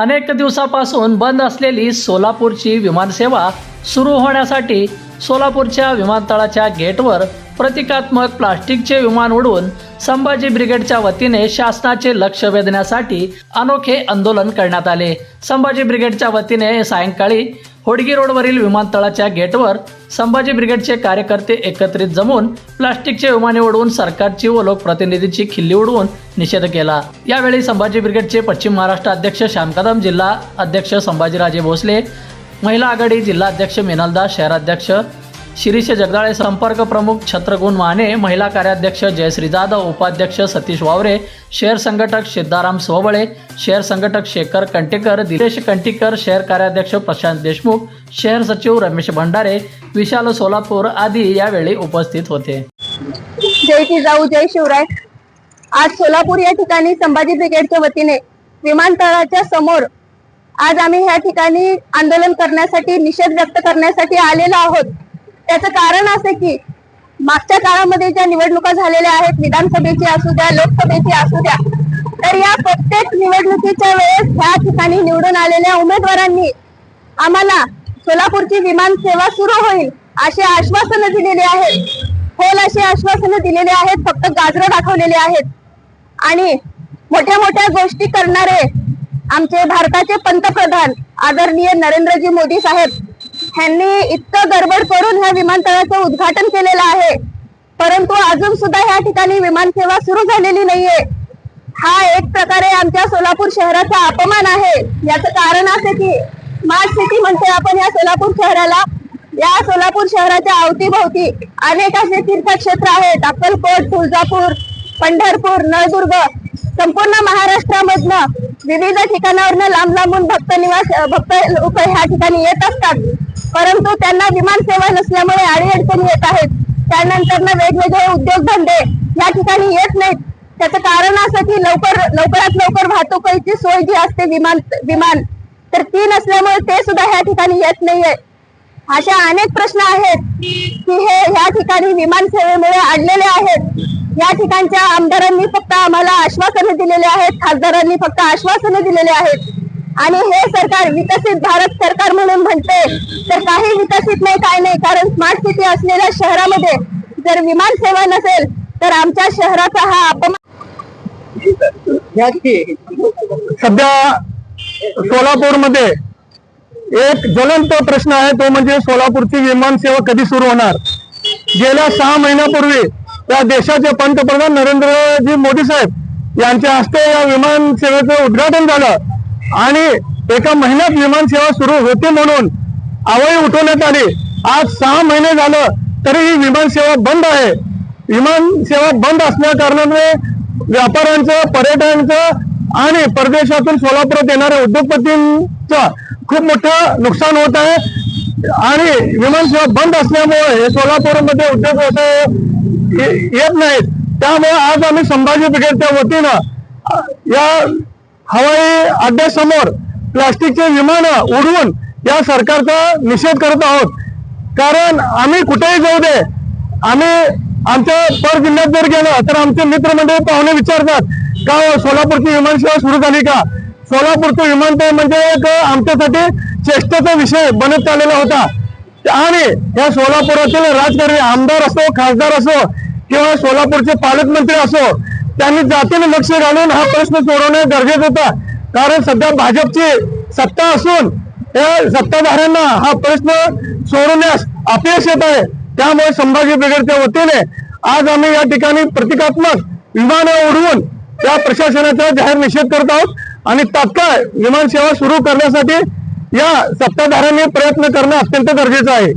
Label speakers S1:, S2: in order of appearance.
S1: अनेक दिवसापासून बंद असलेली सोलापूरची विमानसेवा सुरू होण्यासाठी सोलापूरच्या विमानतळाच्या गेटवर प्रतिकात्मक प्लास्टिकचे विमान उडवून संभाजी ब्रिगेडच्या वतीने शासनाचे लक्ष वेधण्यासाठी अनोखे आंदोलन करण्यात आले. संभाजी ब्रिगेडच्या वतीने सायंकाळी होडगी रोडवरील विमानतळाच्या गेटवर संभाजी ब्रिगेडचे कार्यकर्ते एकत्रित जमून प्लास्टिकचे विमाने उडवून सरकारची व लोकप्रतिनिधीची खिल्ली उडवून निषेध केला. यावेळी संभाजी ब्रिगेडचे पश्चिम महाराष्ट्र अध्यक्ष श्यामकदम जिल्हा अध्यक्ष संभाजीराजे भोसले महिला आघाडी जिल्हा अध्यक्ष मिनलदास शहराध्यक्ष शिरीष जगदाळे संपर्क प्रमुख छत्रगुण माने महिला कार्याध्यक्ष जयश्री जाधव उपाध्यक्ष सतीश वावरे शहर संघटक सिद्धाराम सोबळे शहर संघटक शेखर कंटेकर दिलेश कंटीकर शहर कार्याध्यक्ष प्रशांत देशमुख शहर सचिव रमेश भंडारे विशाल सोलापूर आदी यावेळी उपस्थित होते.
S2: जय जिजाऊ जय शिवराय. आज सोलापूर या ठिकाणी संभाजी ब्रिगेडच्या वतीने विमानतळाच्या समोर आज आम्ही या ठिकाणी आंदोलन करण्यासाठी निषेध व्यक्त करण्यासाठी आलेलो आहोत. त्याचं कारण असं की मागच्या काळामध्ये ज्या निवडणुका झालेल्या आहेत विधानसभेची असू द्या लोकसभेची असू द्या तर या प्रत्येक निवडणुकीच्या वेळेस ह्या ठिकाणी निवडून आलेल्या उमेदवारांनी आम्हाला सोलापूरची विमान सेवा सुरू होईल अशी आश्वासनं दिलेली आहेत. होल अशी आश्वासनं दिलेली आहेत फक्त गाजरं दाखवलेले आहेत. आणि मोठ्या मोठ्या गोष्टी करणारे आमचे भारताचे पंतप्रधान आदरणीय नरेंद्रजी मोदी साहेब ह्यांनी इतकं गडबड करून ह्या विमानतळाचं उद्घाटन केलेलं आहे. परंतु अजून सुद्धा ह्या ठिकाणी विमानसेवा सुरू झालेली नाहीये. हा एक प्रकारे आमच्या सोलापूर शहराचा अपमान आहे. याचं कारण असं की स्मार्ट सिटी म्हणते आपण या सोलापूर शहराला. या सोलापूर शहराच्या अवतीभोवती अनेक असे तीर्थक्षेत्र आहेत. अक्कलकोट तुळजापूर पंढरपूर नळदुर्ग संपूर्ण महाराष्ट्रामधनं विविध ठिकाणावरनं लांब लांबून भक्त निवास भक्त लोक ह्या ठिकाणी येत असतात. परंतु त्यांना विमान सेवा नसल्यामुळे अडीअडचणी येत आहेत. त्यानंतर वेगवेगळे उद्योगधंदे या ठिकाणी येत नाहीत. त्याचं कारण असं की लवकर लवकरात लवकर वाहतुकीची सोय जी असते विमान विमान तर ती नसल्यामुळे ते सुद्धा ह्या ठिकाणी येत नाहीये. अशा अनेक प्रश्न आहेत की हे या ठिकाणी विमान सेवेमुळे अडलेले आहेत. या ठिकाणच्या आमदारांनी फक्त आम्हाला आश्वासनं दिलेले आहेत खासदारांनी फक्त आश्वासनं दिलेले आहेत. आणि हे सरकार विकसित भारत सरकार म्हणून म्हणते तर काही विकसित नाही काय नाही. कारण स्मार्ट सिटी असलेल्या शहरामध्ये जर विमान सेवा नसेल तर आमच्या शहराचा हा अपमान
S3: सध्या सोलापूरमध्ये एक ज्वलंत प्रश्न आहे तो म्हणजे सोलापूरची विमान सेवा कधी सुरू होणार? गेल्या सहा महिन्यापूर्वी त्या देशाचे पंतप्रधान नरेंद्रजी मोदी साहेब यांच्या हस्ते या विमान सेवेचं उद्घाटन झालं. आणि एका महिन्यात विमान सेवा सुरू होते म्हणून आवई उठवण्यात आली. आज सहा महिने झालं तरी ही विमान सेवा बंद आहे. विमान सेवा बंद असल्या कारणामुळे व्यापाऱ्यांचं पर्यटकांचं आणि परदेशातून सोलापुरात येणाऱ्या उद्योगपतींचं खूप मोठं नुकसान होत आहे. आणि विमानसेवा बंद असल्यामुळे हे सोलापूरमध्ये उद्योग व्यवसाय ये- येत नाहीत. त्यामुळे आज आम्ही संभाजी ब्रिगेडच्या वतीनं या हवाई अड्ड्यासमोर प्लास्टिकचे विमानं उडवून या सरकारचा निषेध करत आहोत. कारण आम्ही कुठेही जाऊ दे. आम्ही आमच्या पर जिल्ह्यात जर गेलं तर आमचे मित्रमंडळी पाहुणे विचारतात का हो, सोलापूरची सोलापूरची विमानसेवा सुरू झाली का? सोलापूरचं विमानतळ म्हणजे एक आमच्यासाठी चेष्टेचा विषय बनत चाललेला होता. आणि या सोलापुरातील राजकारणी आमदार असो खासदार असो किंवा सोलापूरचे पालकमंत्री असो त्यांनी जातीने लक्ष घालून हा प्रश्न सोडवणे गरजेचं होता. कारण सध्या भाजपची सत्ता असून या सत्ताधाऱ्यांना हा प्रश्न सोडवण्यास अपयश येत आहे. त्यामुळे संभाजी ब्रिगेडच्या वतीने आज आम्ही या ठिकाणी प्रतिकात्मक विमानं उडवून त्या प्रशासनाचा जाहीर निषेध करत आहोत. आणि तात्काळ विमान सेवा सुरू करण्यासाठी या सत्ताधाऱ्यांनी प्रयत्न करणं अत्यंत गरजेचं आहे.